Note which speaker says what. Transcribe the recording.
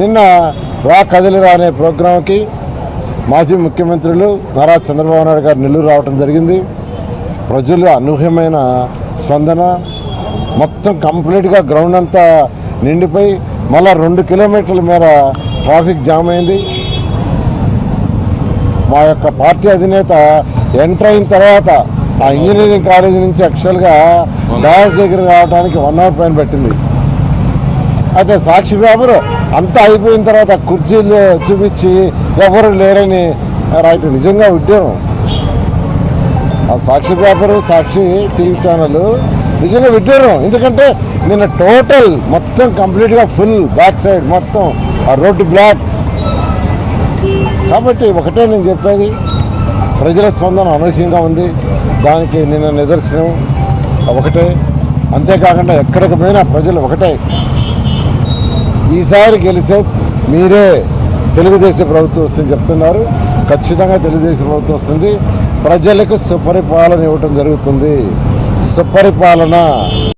Speaker 1: నిన్న రా కదిలిరా అనే ప్రోగ్రాంకి మాజీ ముఖ్యమంత్రులు నారా చంద్రబాబు నాయుడు గారు నెల్లూరు రావడం జరిగింది. ప్రజలు అనూహ్యమైన స్పందన మొత్తం కంప్లీట్గా గ్రౌండ్ అంతా నిండిపోయి మళ్ళా రెండు కిలోమీటర్ల మేర ట్రాఫిక్ జామ్ అయింది. మా యొక్క పార్టీ అధినేత ఎంటర్ అయిన తర్వాత ఆ ఇంజనీరింగ్ కాలేజీ నుంచి యాక్చువల్గా డాయస్ దగ్గర రావడానికి వన్ అవర్ పైన పెట్టింది. అయితే సాక్షి పేపర్ అంతా అయిపోయిన తర్వాత కుర్చీలు చూపించి ఎవరు లేరని రైట్ నిజంగా విడ్డాను ఆ Sakshi paper Sakshi TV channel నిజంగా విడ్డాను ఎందుకంటే నిన్న టోటల్ మొత్తం కంప్లీట్గా ఫుల్ బ్యాక్ సైడ్ మొత్తం ఆ రోడ్డు బ్లాక్. కాబట్టి ఒకటే నేను చెప్పేది ప్రజల స్పందన అనూహ్యంగా ఉంది. దానికి నిన్న నిదర్శనం ఒకటే. అంతేకాకుండా ఎక్కడికి పోయినా ప్రజలు ఒకటే. ఈసారి గెలిస్తే మీరే తెలుగుదేశం ప్రభుత్వం వస్తుంది చెప్తున్నారు. ఖచ్చితంగా తెలుగుదేశం ప్రభుత్వం వస్తుంది. ప్రజలకు సుపరిపాలన ఇవ్వటం జరుగుతుంది. సుపరిపాలన.